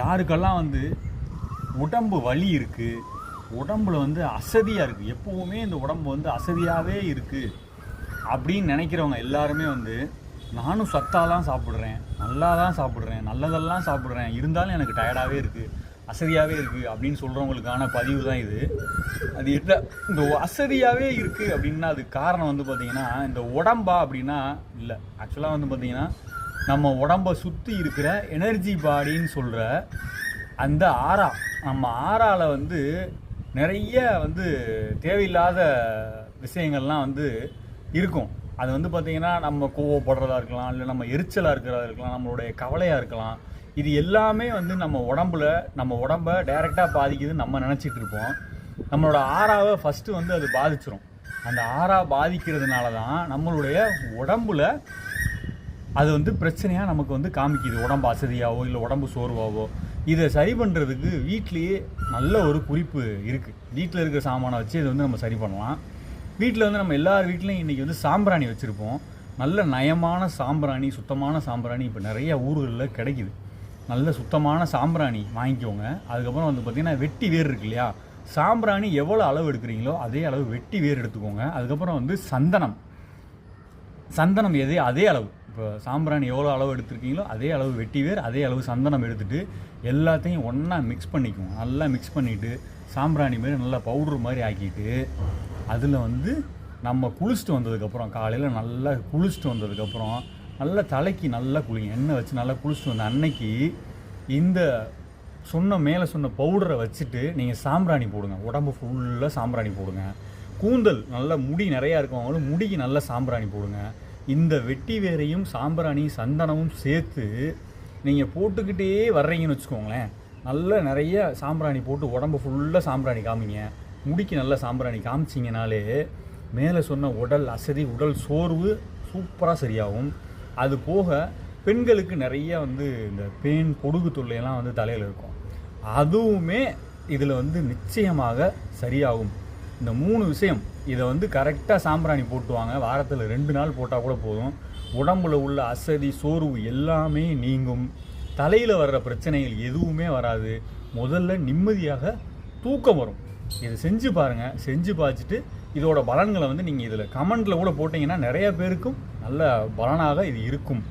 யாருக்கெல்லாம் வந்து உடம்பு வலி இருக்குது உடம்புல வந்து அசதியாக இருக்குது எப்போவுமே இந்த உடம்பு வந்து அசதியாகவே இருக்குது அப்படின்னு நினைக்கிறவங்க எல்லாருமே வந்து நானும் சத்தாக தான் சாப்பிட்றேன் நல்லா தான் சாப்பிட்றேன் நல்லதெல்லாம் சாப்பிட்றேன் இருந்தாலும் எனக்கு டயர்டாகவே இருக்குது அசதியாகவே இருக்குது அப்படின்னு சொல்கிறவங்களுக்கான பதிவு தான் இது. அது என்ன? இந்த அசதியாகவே இருக்குது அப்படின்னா அதுக்கு காரணம் வந்து பார்த்திங்கன்னா இந்த உடம்பா அப்படின்னா இல்லை ஆக்சுவலாக வந்து பார்த்திங்கன்னா நம்ம உடம்பை சுற்றி இருக்கிற எனர்ஜி பாடின்னு சொல்கிற அந்த ஆறா நம்ம ஆறாவில் வந்து நிறைய வந்து தேவையில்லாத விஷயங்கள்லாம் வந்து இருக்கும். அது வந்து பார்த்திங்கன்னா நம்ம கோவப்படுறதா இருக்கலாம் இல்லை நம்ம எரிச்சலாக இருக்கிறதா இருக்கலாம் நம்மளுடைய கவலையாக இருக்கலாம். இது எல்லாமே வந்து நம்ம உடம்புல நம்ம உடம்ப டைரெக்டாக பாதிக்குதுன்னு நம்ம நினச்சிட்டு இருப்போம். நம்மளோட ஆறாவை ஃபஸ்ட்டு வந்து அது பாதிச்சிரும். அந்த ஆறா பாதிக்கிறதுனால தான் நம்மளுடைய உடம்புல அது வந்து பிரச்சனையாக நமக்கு வந்து காமிக்குது. உடம்பு அசதியாவோ இல்லை உடம்பு சோர்வாவோ. இதை சரி பண்ணுறதுக்கு வீட்லேயே நல்ல ஒரு குறிப்பு இருக்குது வீட்டில் இருக்கிற சாமானை வச்சு இதை வந்து நம்ம சரி பண்ணலாம். வீட்டில் வந்து நம்ம எல்லார் வீட்லேயும் இன்றைக்கி வந்து சாம்பிராணி வச்சுருப்போம். நல்ல நயமான சாம்பிராணி சுத்தமான சாம்பிராணி இப்போ நிறைய ஊர்களில் கிடைக்குது. நல்ல சுத்தமான சாம்பிராணி வாங்கிக்கோங்க. அதுக்கப்புறம் வந்து பார்த்திங்கன்னா வெட்டி வேர் இருக்கு இல்லையா? சாம்பிராணி எவ்வளோ அளவு எடுக்கிறீங்களோ அதே அளவு வெட்டி வேர் எடுத்துக்கோங்க. அதுக்கப்புறம் வந்து சந்தனம். சந்தனம் எதே? அதே அளவு. இப்போ சாம்பிராணி எவ்வளோ அளவு எடுத்திருக்கீங்களோ அதே அளவு வெட்டி வேர் அதே அளவு சந்தனம் எடுத்துட்டு எல்லாத்தையும் ஒன்றா மிக்ஸ் பண்ணிக்குவோம். நல்லா மிக்ஸ் பண்ணிவிட்டு சாம்பிராணி மாரி நல்லா பவுடர் மாதிரி ஆக்கிட்டு அதில் வந்து நம்ம குளிச்சுட்டு வந்ததுக்கப்புறம் காலையில் நல்லா குளிச்சுட்டு வந்ததுக்கப்புறம் நல்லா தலைக்கு நல்லா குளிங்க. எண்ணெய் வச்சு நல்லா குளிச்சுட்டு வந்த அன்னைக்கு இந்த சொன்ன மேலே சொன்ன பவுடரை வச்சுட்டு நீங்கள் சாம்பிராணி போடுங்க. உடம்பு ஃபுல்லாக சாம்பிராணி போடுங்க. கூந்தல் நல்லா முடி நிறையா இருக்கவங்களும் முடிக்கு நல்லா சாம்பிராணி போடுங்க. இந்த வெட்டி வேரையும் சாம்பிராணி சந்தனமும் சேர்த்து நீங்கள் போட்டுக்கிட்டே வர்றீங்கன்னு வச்சுக்கோங்களேன். நல்ல நிறைய சாம்பிராணி போட்டு உடம்பு ஃபுல்லாக சாம்பிராணி காமிங்க. முடிக்கு நல்ல சாம்பிராணி காமிச்சிங்கனாலே மேலே சொன்ன உடல் அசதி உடல் சோர்வு சூப்பராக சரியாகும். அது போக பெண்களுக்கு நிறைய வந்து இந்த பேன் பொடுகு தொல்லையெல்லாம் வந்து தலையில் இருக்கும். அதுவுமே இதில் வந்து நிச்சயமாக சரியாகும். இந்த மூணு விஷயம் இதை வந்து கரெக்டாக சாம்பிராணி போட்டுவாங்க. வாரத்தில் ரெண்டு நாள் போட்டால் கூட போதும். உடம்புல உள்ள அசதி சோர்வு எல்லாமே நீங்கும். தலையில் வர்ற பிரச்சனைகள் எதுவுமே வராது. முதல்ல நிம்மதியாக தூக்கம் வரும். இதை செஞ்சு பாருங்கள் செஞ்சு பார்த்துட்டு இதோட பலன்களை வந்து நீங்கள் இதில் கமெண்ட்டில் கூட போட்டிங்கன்னா நிறைய பேருக்கும் நல்ல பலனாக இது இருக்கும்.